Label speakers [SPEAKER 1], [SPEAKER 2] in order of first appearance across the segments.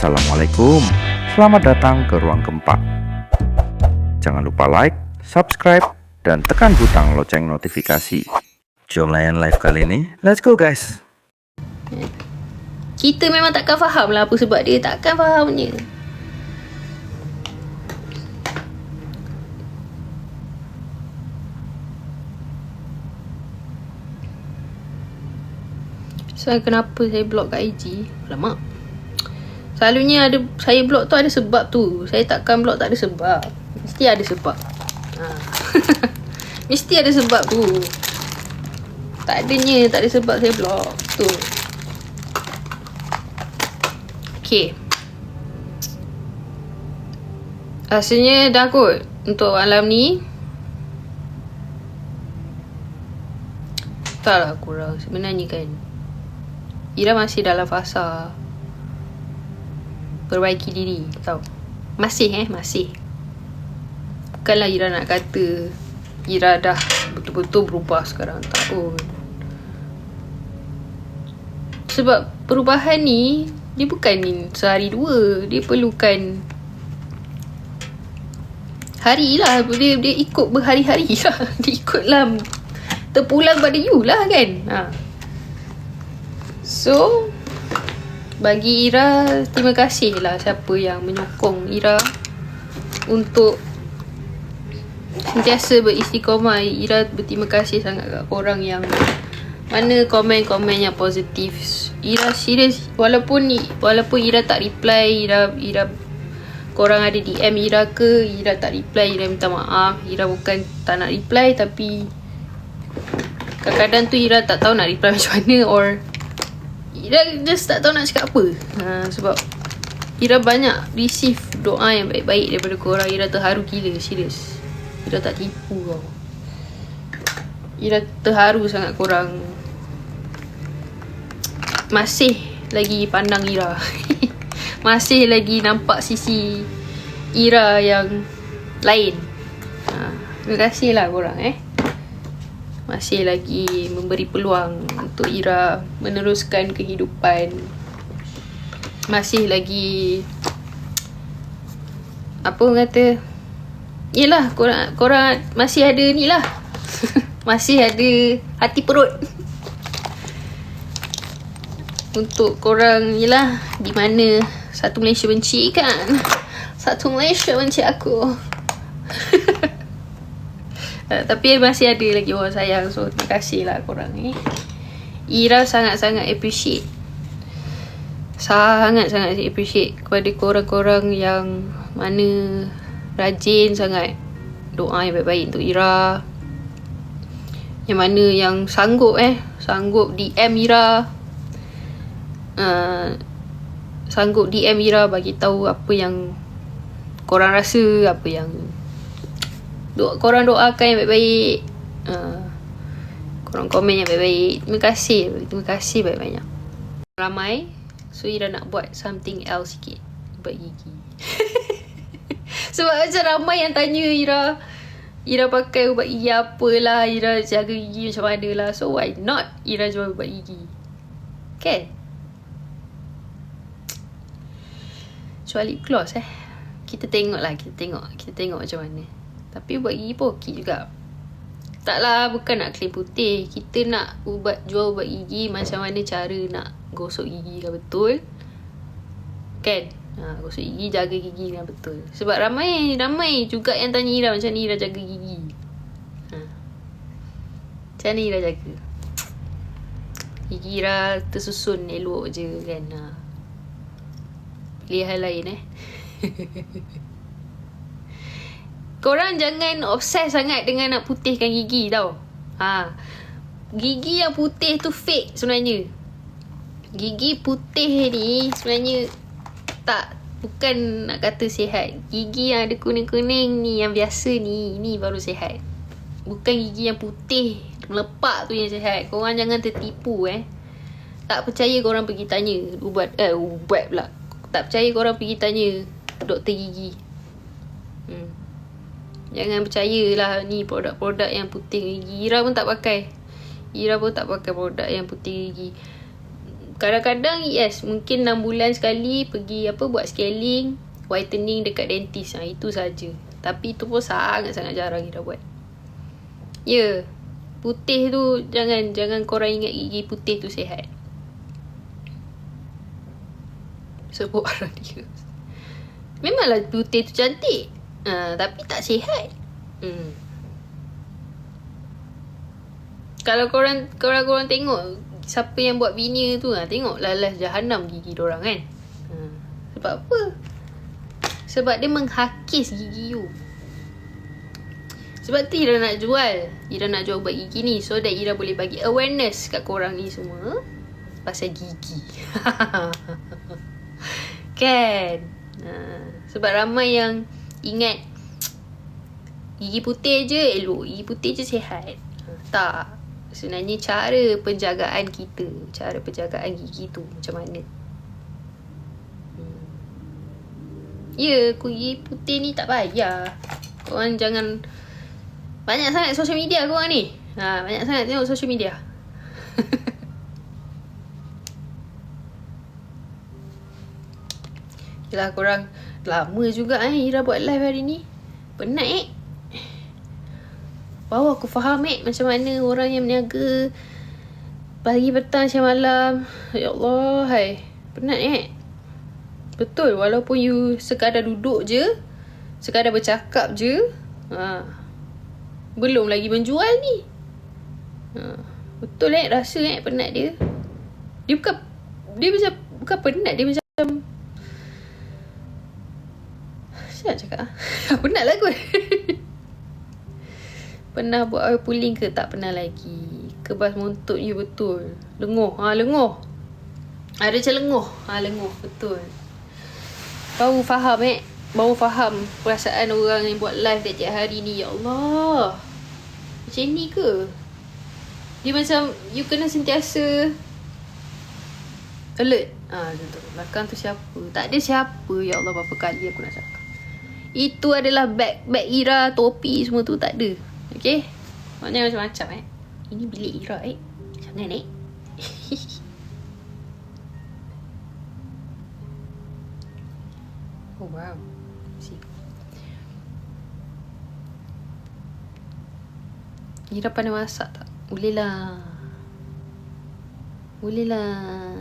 [SPEAKER 1] Assalamualaikum, selamat datang ke Ruang Keempat. Jangan lupa like, subscribe, dan tekan butang lonceng notifikasi. Jom layan live kali ini, let's go guys!
[SPEAKER 2] Kita memang takkan faham lah apa sebab dia takkan fahamnya. So kenapa saya block kat IG? Lama. Selalunya ada saya block tu ada sebab tu. Saya takkan block tak ada sebab. Mesti ada sebab. Ha. Mesti ada sebab tu. Tak adanya, tak ada sebab saya block. Tu. Okay. Rasanya dah kot untuk malam ni. Tak lah kurang. Sebenarnya kan. Ira masih dalam fasa perbaiki diri tau. Masih eh, masih. Bukanlah Ira nak kata Ira dah betul-betul berubah sekarang. Tak pun. Sebab perubahan ni dia bukan sehari dua. Dia perlukan hari lah. Dia, dia ikut berhari-hari lah. Dia ikut lah terpulang pada you lah kan. Ha. So bagi Ira terima kasih lah siapa yang menyokong Ira untuk sentiasa beristiqomah. Ira berterima kasih sangat kat korang yang mana komen-komen yang positif. Ira serius walaupun walaupun Ira tak reply Ira Ira korang ada DM Ira ke Ira tak reply Ira minta maaf. Ira bukan tak nak reply tapi kadang-kadang tu Ira tak tahu nak reply macam mana or Ira just tak tahu nak cakap apa. Ha, Sebab Ira banyak receive doa yang baik-baik daripada korang. Ira terharu gila, serius Ira tak tipu kau. Ira terharu sangat korang. Masih lagi pandang Ira. Masih lagi nampak sisi Ira yang lain. Ha, Terima kasih lah korang eh masih lagi memberi peluang untuk Ira meneruskan kehidupan. Masih lagi apa orang kata Yelah korang, korang masih ada ni lah. Masih ada hati perut. Untuk korang Yelah Di mana Satu Malaysia benci kan? Satu Malaysia benci aku Uh, tapi masih ada lagi orang sayang So terima kasih lah korang ni. Ira sangat-sangat appreciate. Sangat-sangat appreciate Kepada korang-korang yang Mana Rajin sangat Doa yang baik-baik untuk Ira. Yang mana yang sanggup eh Sanggup DM Ira. Uh, Sanggup DM Ira bagi tahu apa yang Korang rasa Apa yang doa, korang doakan yang baik-baik. Uh, korang komen yang baik-baik. Terima kasih. Terima kasih banyak-banyak. Ramai. So Ira nak buat something else sikit. Buat gigi. Sebab macam ramai yang tanya Ira. Ira pakai ubat gigi apalah. Ira jaga gigi macam mana lah so why not Ira jual ubat gigi? Kan? Jual lip gloss eh. Kita tengok lah kita tengok. Kita tengok macam mana tapi buat gigi pun okey juga. Taklah bukan nak claim putih. Kita nak ubat jual ubat gigi macam mana cara nak gosok gigi kan betul. Kan? Ha, gosok gigi, jaga gigi dengan betul. Sebab ramai, ramai juga yang tanya Ira macam ni Ira jaga gigi. Ha. Macam ni Ira jaga. Gigi Ira tersusun elok je kan. Ha. Pilihan lain eh. Korang jangan obses sangat dengan nak putihkan gigi tau. Ha. Gigi yang putih tu fake sebenarnya. Gigi putih ni sebenarnya tak bukan nak kata sihat. Gigi yang ada kuning-kuning ni yang biasa ni, ni baru sihat. Bukan gigi yang putih melepak tu yang sihat. Korang jangan tertipu eh. Tak percaya korang pergi tanya ubat eh ubat pula. Tak percaya korang pergi tanya doktor gigi. Jangan percayalah ni produk-produk yang putih gigi. Ira pun tak pakai. Ira pun tak pakai produk yang putih gigi. Kadang-kadang yes, mungkin 6 bulan sekali pergi apa buat scaling, whitening dekat dentist. Ha, itu saja. Tapi itu pun sangat-sangat jarang kita buat. Ya. Yeah. Putih tu jangan jangan korang ingat gigi putih tu sihat. Sebut orang dia. Memanglah putih tu cantik. Uh, tapi tak sihat. Hmm. Kalau korang korang korang tengok siapa yang buat vinyl tu ah tengok lalas jahanam gigi orang kan. Hmm. Sebab apa? Sebab dia menghakis gigi you. Sebab tu Ira nak jual. Ira nak jual buat gigi ni so that Ira boleh bagi awareness kat korang ni semua pasal gigi. kan? Ha. Sebab ramai yang ingat gigi putih je elok, gigi putih je sihat. Ha. Tak sebenarnya cara penjagaan kita cara penjagaan gigi tu macam mana hmm. ya gigi putih ni tak payah korang jangan banyak sangat social media korang ni ha, banyak sangat tengok social media Yelah korang lama juga eh Ira buat live hari ni. Penat eh. Baru aku faham eh macam mana orang yang berniaga pagi petang siang malam. Ya Allah, hai. Penat eh. Betul walaupun you sekadar duduk je, sekadar bercakap je, ha. Belum lagi menjual ni. Ha. Betul eh rasa eh penat dia. Dia bukan dia macam bukan penat dia macam Cakap? penat lah kot. Pernah buat oil pulling ke? Tak pernah lagi. Kebas montut you betul. Lenguh. Ha, lenguh. Ada macam lenguh. Ha, lenguh. Betul. Baru faham eh. Baru faham perasaan orang yang buat live tiap hari ni. Ya Allah. Macam ni ke? Dia macam you kena sentiasa alert. Ah, ha, tu. Belakang tu siapa? Tak ada siapa. Ya Allah, berapa kali aku nak cakap. Itu adalah bag bag Ira, topi semua tu tak ada. Okay Maknanya macam-macam eh. Ini bilik Ira eh. Jangan eh? Oh wow. See. Ira pandai masak tak? Boleh lah. Boleh lah.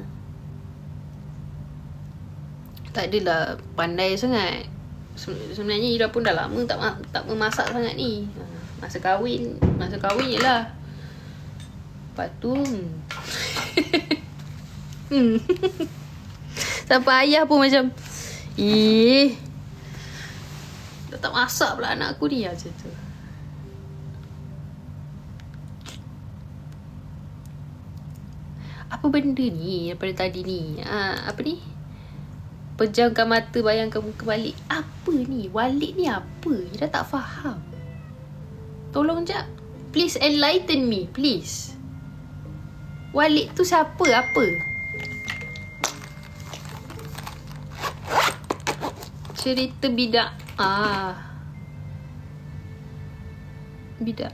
[SPEAKER 2] Tak adalah pandai sangat Sebenarnya Ira pun dah lama tak tak memasak sangat ni. Masa kahwin Masa kahwin je lah Lepas tu hmm. Sampai ayah pun macam Eh Dah tak masak pula anak aku ni Macam tu. Apa benda ni Daripada tadi ni? Ha, Apa ni Pejamkan mata bayangkan muka balik Apa ni Walid ni apa Dah tak faham Tolong jap. Please enlighten me, please. Walid tu siapa? Apa? Cerita bidak. Ah. Bidak.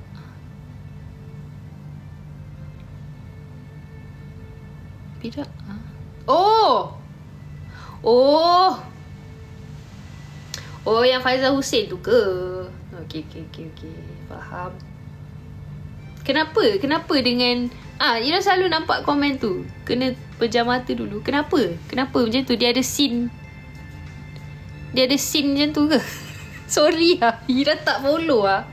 [SPEAKER 2] Bidak. Ah. Oh. Oh. Oh, yang Faizal Hussein tu ke? Okey, okey, okey, okey. Faham. Kenapa? Kenapa dengan... Ah, Ira selalu nampak komen tu. Kena pejam mata dulu. Kenapa? Kenapa macam tu? Dia ada scene... Dia ada scene macam tu ke? Sorry lah. Ira tak follow lah.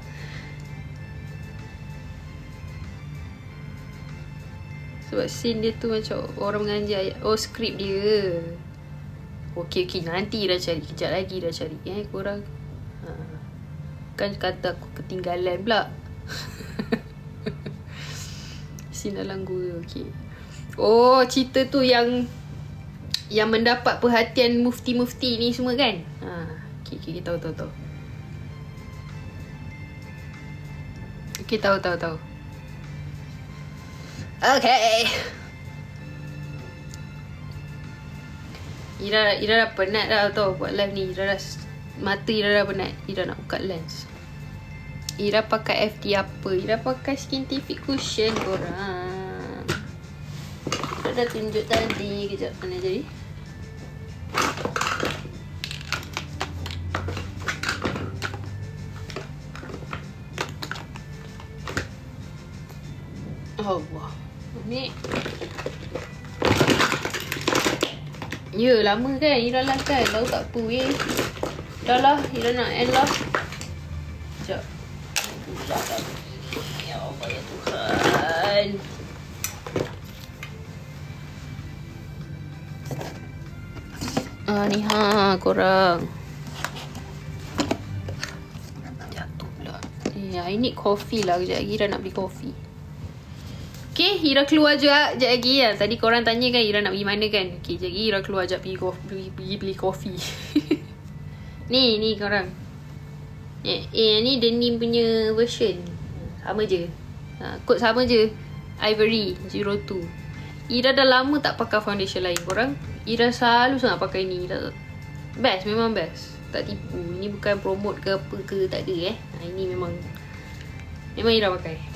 [SPEAKER 2] Sebab scene dia tu macam orang mengajar. Oh, skrip dia. Okey, okey. Nanti Ira cari. Kejap lagi Ira cari. Eh, korang... Kan kata aku ketinggalan pula Sinalang guru okay. Oh cerita tu yang Yang mendapat perhatian mufti-mufti ni semua kan ha, Okay, okay, tahu tahu tahu Okay tahu tahu tahu Okay Ira, Ira dah penat dah tau buat live ni Ira dah Mata Ira dah penat Ira nak buka lens Ira pakai FD apa Ira pakai scientific cushion korang Ira dah tunjuk tadi. Kejap mana jadi. Allah. Ni. Ya, lama kan? Ira lah kan? Tahu tak apa weh. Dah lah, Ira nak end lah. Sekejap. Ya Allah, ya Tuhan. Ah ni ha korang. Jatuh pula. Eh, I need coffee lah. Kejap lagi Ira nak beli coffee. Okay, Ira keluar juga sekejap lagi ya. Tadi korang tanya kan Ira nak pergi mana kan? Okay, sekejap lagi Ira keluar sekejap pergi, kof- pergi, pergi beli coffee. ni, ni korang. Eh, eh, ni denim punya version. Sama je. Ha, kod sama je. Ivory 02. Ira dah lama tak pakai foundation lain korang. Ira selalu sangat pakai ni. Dah- Best, memang best. Tak tipu. Ini bukan promote ke apa ke, tak ada eh. Ha, ini memang memang Ira pakai.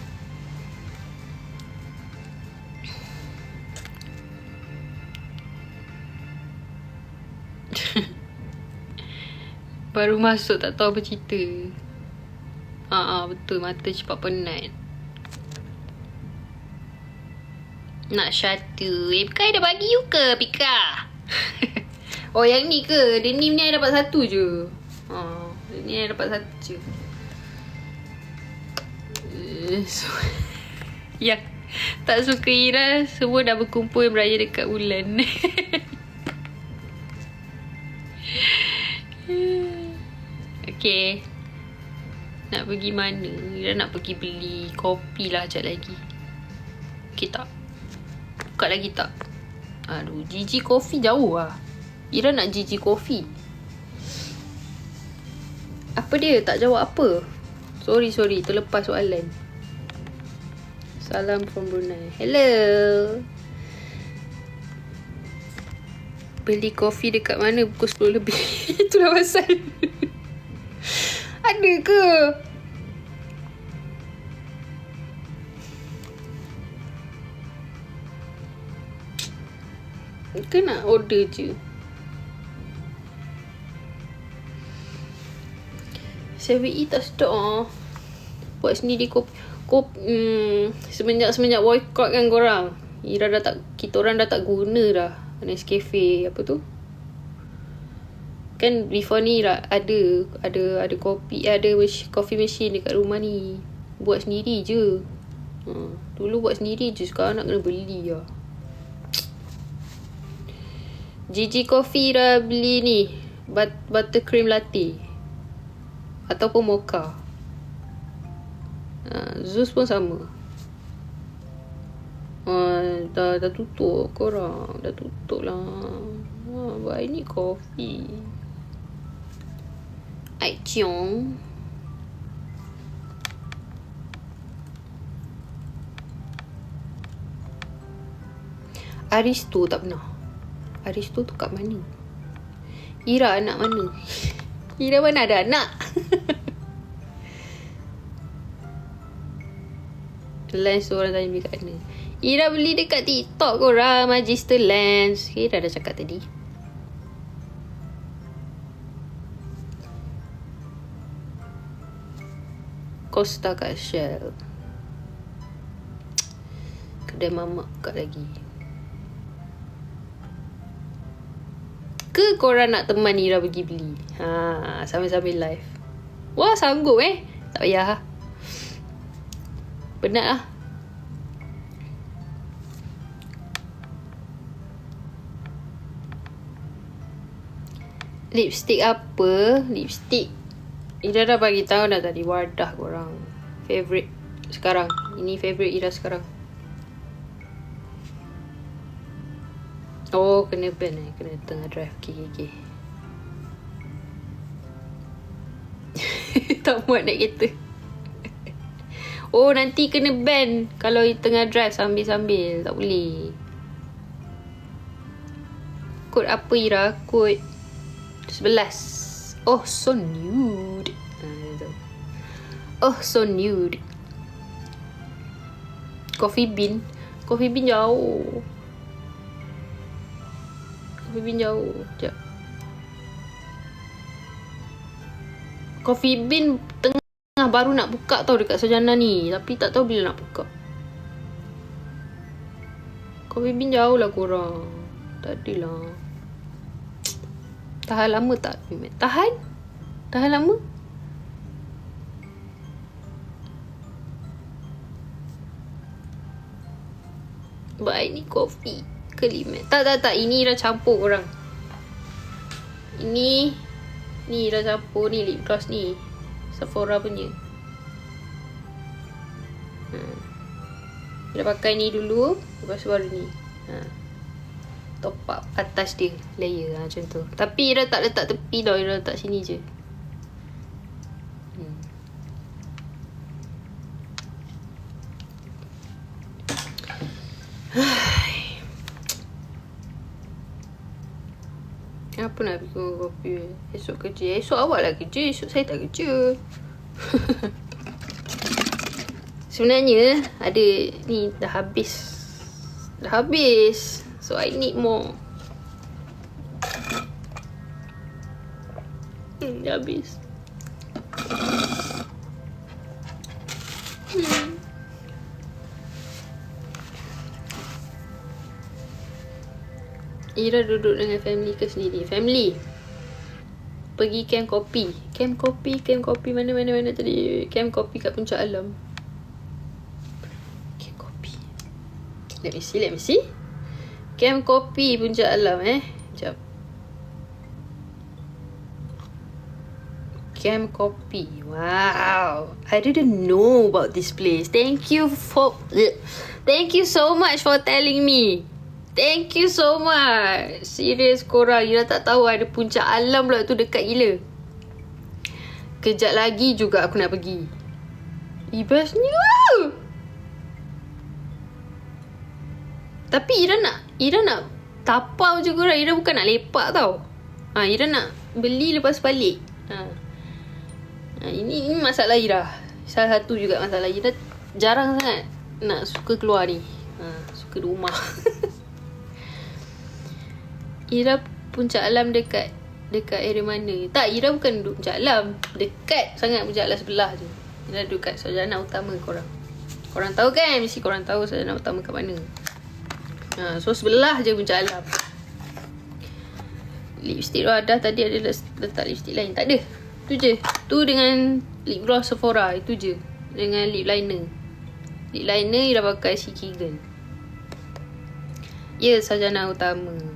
[SPEAKER 2] Baru masuk tak tahu apa cerita. Ah, ah betul mata cepat penat. Nak satu. Eh, Pika dah bagi you ke, Pika? oh, yang ni ke? Denim ni I dapat satu je. Ha, ni I dapat satu je. Eh, so, yang tak suka Ira, semua dah berkumpul beraya dekat bulan. Okay. Nak pergi mana? Ira nak pergi beli kopi lah sekejap lagi. Okay tak? Buka lagi tak? Aduh, Gigi Coffee jauh lah. Ira nak Gigi Coffee. Apa dia? Tak jawab apa? Sorry, sorry. Terlepas soalan. Salam from Brunei. Hello. Beli kopi dekat mana pukul 10 lebih. Itulah pasal. Ada ke? Ke nak order je? Seven E tak stok ah. Buat sendiri kop kop hmm, semenjak semenjak boycott kan korang. Ira dah tak kita orang dah tak guna dah Nescafe apa tu? Kan before ni lah ada ada ada kopi ada coffee machine dekat rumah ni. Buat sendiri je. Ha, dulu buat sendiri je sekarang nak kena beli lah. Gigi Coffee dah beli ni but, Buttercream latte Ataupun mocha ha, Zeus pun sama ha, dah, dah tutup korang Dah tutup lah ha, But I need coffee Ai ciong Aristo tak pernah Aristo tu kat mana? Ira anak mana? Ira mana ada anak? Lens tu orang tanya kat mana? Ira beli dekat TikTok korang Magister Lens Ira dah cakap tadi Costa kat Shell Kedai mamak kat lagi Ke korang nak teman Ira pergi beli? Ha, sambil-sambil live. Wah, sanggup eh. Tak payah. Penat lah. Lipstick apa? Lipstick. Ira dah bagi tahu dah tadi Wardah korang. Favorite sekarang. Ini favorite Ira sekarang. Oh, kena ban eh. Kena tengah drive. Okay, okay, okay. tak muat naik kereta. oh, nanti kena ban kalau tengah drive sambil-sambil. Tak boleh. Kod apa Ira? Kod 11. Oh, so nude. Oh, so nude. Coffee bean. Coffee bean jauh. Coffee Bean jauh. Sekejap. Coffee Bean tengah baru nak buka tau dekat Sarjana ni. Tapi tak tahu bila nak buka. Coffee Bean jauh lah korang. Tak adalah. Tahan lama tak? Tahan? Tahan lama? Baik ni kopi ke limet? Tak tak tak ini dah campur orang. Ini ni dah campur ni lip gloss ni. Sephora punya. Hmm. Kita pakai ni dulu lepas baru ni. Ha. Top up atas dia layer ha, macam tu. Tapi Ira tak letak tepi tau, Ira letak sini je. Apa nak bikin kopi? Esok kerja. Esok awak lah kerja. Esok saya tak kerja. Sebenarnya Ada Ni dah habis. Dah habis. So I need more. Hmm dah habis Ira duduk dengan family ke sendiri? Family. Pergi camp kopi. Camp kopi, camp kopi mana mana mana tadi? Camp kopi kat Puncak Alam. Camp kopi. Let me see, let me see. Camp kopi Puncak Alam eh. Sekejap. Camp kopi. Wow. I didn't know about this place. Thank you for Thank you so much for telling me. Thank you so much. Serius korang. Ira tak tahu ada puncak alam pula tu dekat gila. Kejap lagi juga aku nak pergi. Bestnya. Tapi Ira nak, Ira nak tapau je korang. Ira bukan nak lepak tau. Ha, Ira nak beli lepas balik. Ha. ha ini, ini masalah Ira. Salah satu juga masalah Ira. Jarang sangat nak suka keluar ni. Ha, suka rumah. Ira puncak alam dekat dekat area mana? Tak, Ira bukan duduk puncak alam. Dekat sangat puncak alam sebelah je. Ira duduk kat sarjana utama korang. Korang tahu kan? Mesti korang tahu sarjana utama kat mana. Ha, so sebelah je puncak alam. Lipstick ada tadi ada letak lipstick lain. Tak ada. Tu je. Tu dengan lip gloss Sephora. Itu je. Dengan lip liner. Lip liner Ira pakai si Keegan. Ya, sarjana utama.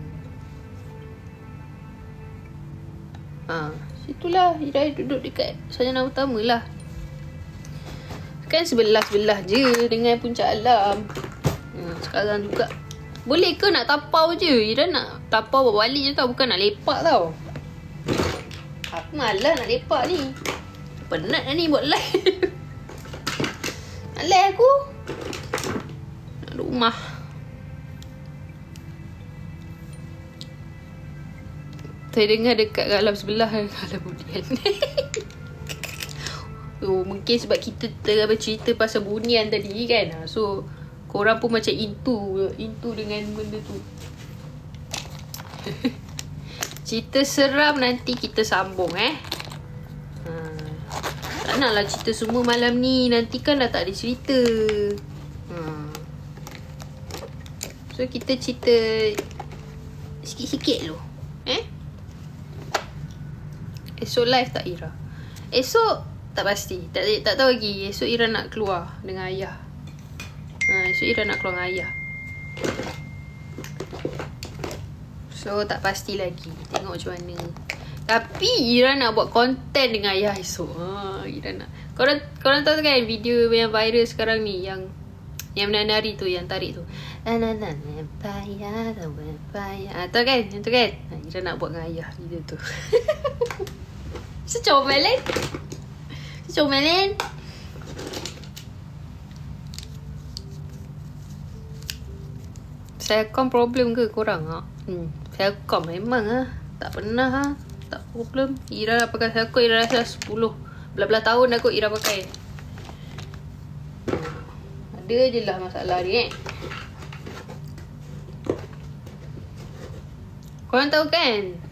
[SPEAKER 2] Ha, situlah Ira duduk dekat sarjana utama lah. Kan sebelah-sebelah je dengan puncak alam. Ha, sekarang juga. Boleh ke nak tapau je? Ira nak tapau balik je tau. Bukan nak lepak tau. Aku malas nak lepak ni. Penat lah ni buat live. malas aku. Nak rumah. Saya dengar dekat alam sebelah Alam bunian oh, Mungkin sebab kita tengah bercerita pasal bunian tadi kan. So Korang pun macam into Into dengan benda tu. Cerita seram nanti kita sambung eh. Ha. Tak nak lah cerita semua malam ni. Nanti kan dah tak ada cerita. Ha. So kita cerita Sikit-sikit dulu Esok live tak Ira? Esok tak pasti. Tak tak tahu lagi. Esok Ira nak keluar dengan ayah. Ha, esok Ira nak keluar dengan ayah. So tak pasti lagi. Tengok macam mana. Tapi Ira nak buat konten dengan ayah esok. Ha, Ira nak. Korang, korang tahu kan video yang viral sekarang ni yang yang menari tu yang tarik tu. Ah, tahu kan? Yang tu kan? Ha, Ira nak buat dengan ayah video tu. 是九美嘞，是九美嘞。saya kan problem ke korang ah? Hmm. Saya kan memang ah. Tak pernah ah. Tak problem. Ira dah pakai saya kot. Ira dah 10. Belah-belah tahun dah kot Ira pakai. Ada je lah masalah dia eh. Korang tahu kan?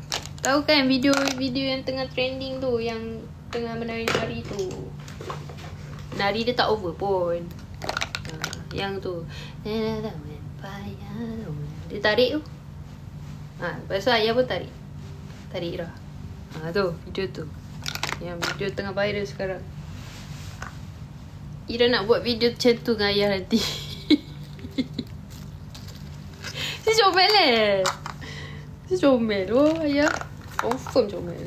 [SPEAKER 2] Tahu kan video-video yang tengah trending tu yang tengah menari-nari tu. Nari dia tak over pun. Ha, yang tu. Dia tarik tu. Ha, lepas tu ayah pun tarik. Tarik dah. Ha, tu video tu. Yang video tengah viral sekarang. Ira nak buat video macam tu dengan ayah nanti. si comel eh. Si comel tu ayah. Confirm comel.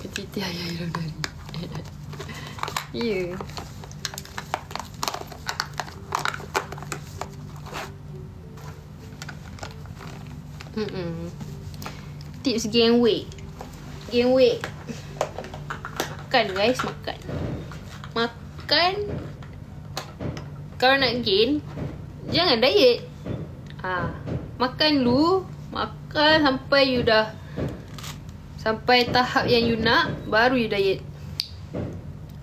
[SPEAKER 2] Petiti ayah dari. Ya. Yeah. Mm-mm. Tips gain weight. Gain weight. Makan guys, makan. Makan. Kalau nak gain, jangan diet. Ha, makan dulu. Makan sampai you dah sampai tahap yang you nak, baru you diet.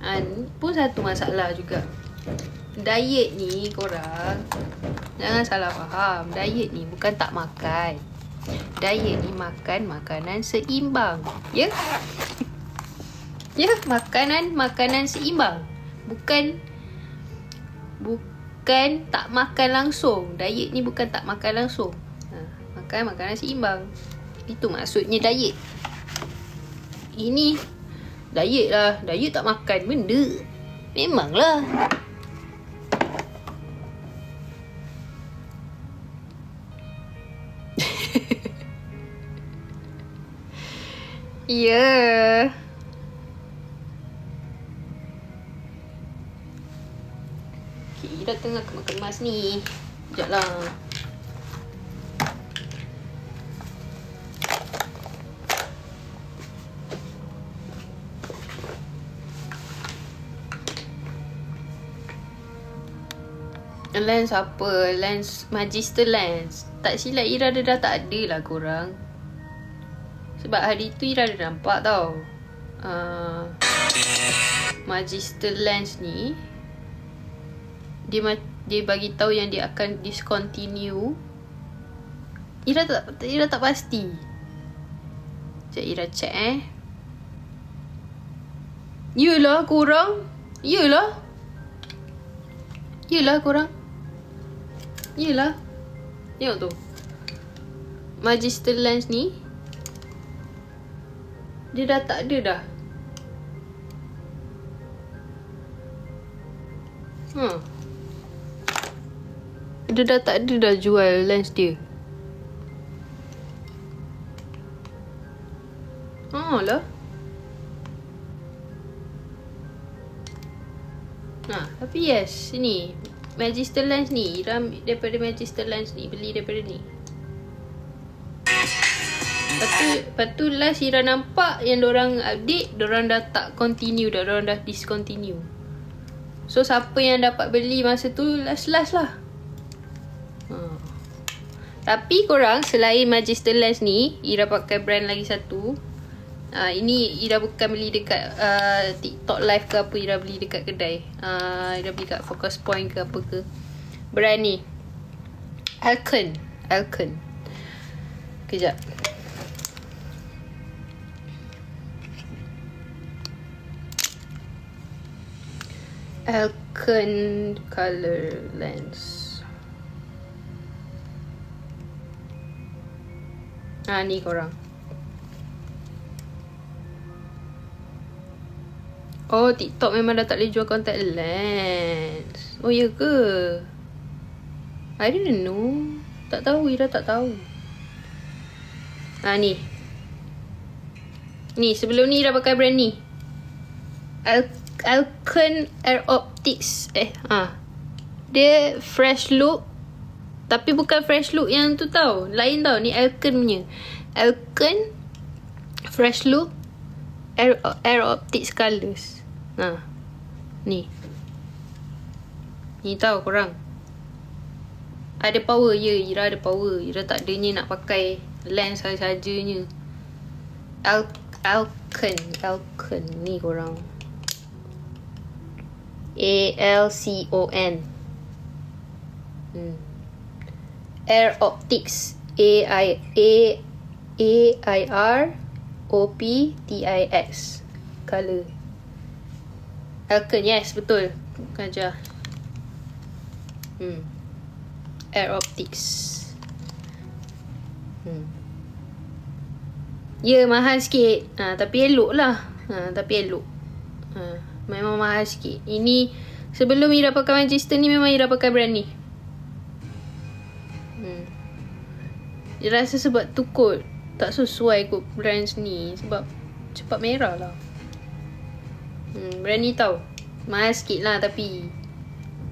[SPEAKER 2] Ha, pun satu masalah juga. Diet ni korang Jangan salah faham Diet ni bukan tak makan Diet ni makan makanan seimbang Ya? Ya, makanan makanan seimbang. Bukan bukan tak makan langsung. Diet ni bukan tak makan langsung. Makan makanan seimbang. Itu maksudnya diet. Ini diet lah. Diet tak makan benda. Memanglah. Ya. yeah. Okay, dah tengah kemas-kemas ni. Sekejap lah. Lens apa? Lens Magister Lens. Tak silap Ira dia dah tak ada lah korang. Sebab hari tu Ira ada nampak tau. Uh, Magister Lens ni dia dia bagi tahu yang dia akan discontinue. Ira tak Ira tak pasti. Sekejap Ira check eh. Yelah korang. Yelah. Yelah korang. Yelah. Tengok tu. Magister Lens ni. Dia dah tak ada dah. Hmm. Dia dah tak ada dah jual lens dia. Oh lah. Ha, tapi yes, sini. Magister Lens ni, Ram daripada Magister Lens ni, beli daripada ni. Lepas tu, lepas tu last Ira nampak yang orang update, orang dah tak continue dah, orang dah discontinue. So, siapa yang dapat beli masa tu, last-last lah. Ha. Tapi korang, selain Magister Lens ni, Ira pakai brand lagi satu. Uh, ini Ira bukan beli dekat uh, TikTok live ke apa Ira beli dekat kedai. Uh, Ira beli kat Focus Point ke apa ke. Brand ni. Alcon Alcon Kejap. Alcon Color Lens. Ah ni korang Oh, TikTok memang dah tak boleh jual contact lens. Oh, ya ke? I didn't know. Tak tahu, Ira tak tahu. Ha, ni. Ni, sebelum ni Ira pakai brand ni. Al Alcon Air Optics. Eh, ha. Dia fresh look. Tapi bukan fresh look yang tu tau. Lain tau. Ni Alcon punya. Alcon Fresh look Air, Air Optics Colors. Ha. Ni. Ni tahu korang. Ada power ya, Ira ada power. Ira tak adanya nak pakai lens saja-sajanya. Al Alcon, Alcon ni korang. A L C O N. Hmm. Air Optics. A I A A I R O P T I X. Color. Alken, yes, betul. Bukan aja. Hmm. Air Optics. Hmm. Ya, mahal sikit. Ha, tapi elok lah. Ha, tapi elok. Ha, memang mahal sikit. Ini sebelum Ira pakai Manchester ni memang Ira pakai brand ni. Hmm. Ira rasa sebab tu kot tak sesuai kot brands ni sebab cepat merah lah. Hmm, brand ni tau. Mahal sikit lah tapi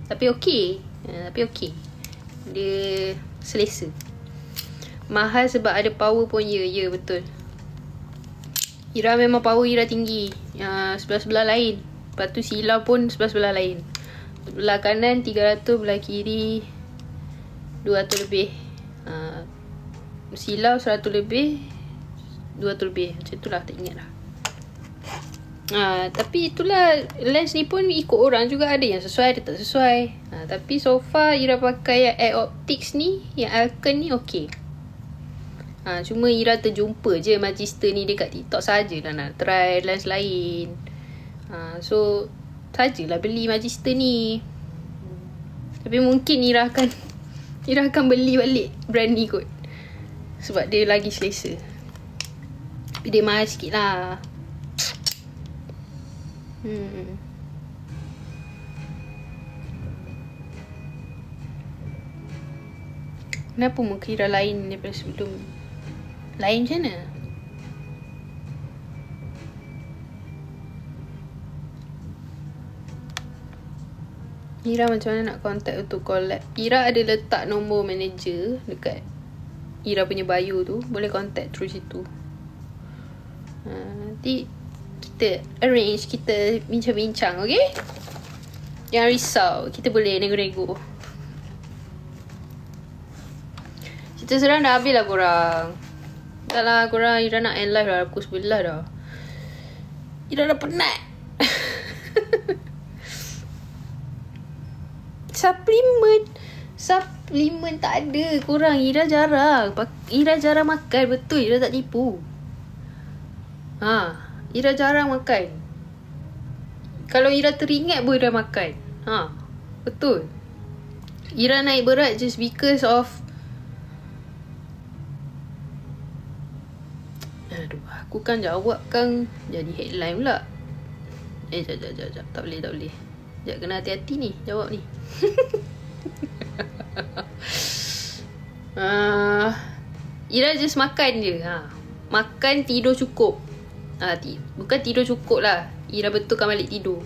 [SPEAKER 2] tapi okey. Ha, tapi okey. Dia selesa. Mahal sebab ada power pun ya, ya betul. Ira memang power Ira tinggi. Yang sebelah-sebelah lain. Lepas tu silau pun sebelah-sebelah lain. Belah kanan 300, belah kiri 200 lebih. Uh, silau 100 lebih 200 lebih. Macam tu lah tak ingat lah. Uh, tapi itulah lens ni pun ikut orang juga ada yang sesuai ada tak sesuai. Uh, tapi so far Ira pakai yang Air Optics ni yang Alken ni okey. Ha, cuma Ira terjumpa je Magister ni dekat TikTok sajalah nak try lens lain. Ha, so, sajalah beli Magister ni. Tapi mungkin Ira akan Ira akan beli balik brand ni kot. Sebab dia lagi selesa. Tapi dia mahal sikit lah. Kenapa muka Ira lain daripada sebelum? Lain macam mana? Ira macam mana nak contact untuk collab Ira ada letak nombor manager Dekat Ira punya bio tu. Boleh contact through situ. Ha, Nanti Kita arrange Kita bincang-bincang Okay Jangan risau Kita boleh nego-nego Cerita seram dah habis lah korang. Dah lah korang Ira nak end live dah Pukul 11 dah. Ira dah penat. Supplement. Supplement tak ada Korang. Ira jarang. Ira jarang makan Betul. Ira tak tipu. Ha Ira jarang makan Kalau Ira teringat pun Ira makan Ha Betul Ira naik berat just because of Aduh, aku kan jawab kan jadi headline pula. Eh, jap, jap, jap, jap. Tak boleh, tak boleh. Jap, kena hati-hati ni jawab ni. uh, Ira just makan je. Ha. Makan, tidur cukup. Ha, ti- bukan tidur cukup lah. Ira betulkan balik tidur.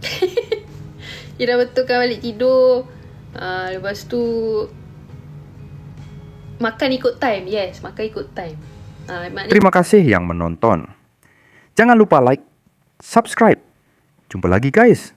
[SPEAKER 2] Ira betulkan balik tidur. Uh, lepas tu... Makan ikut time. Yes, makan ikut time. Uh, maknanya
[SPEAKER 1] Terima kasih yang menonton. Jangan lupa like, subscribe. Jumpa lagi guys.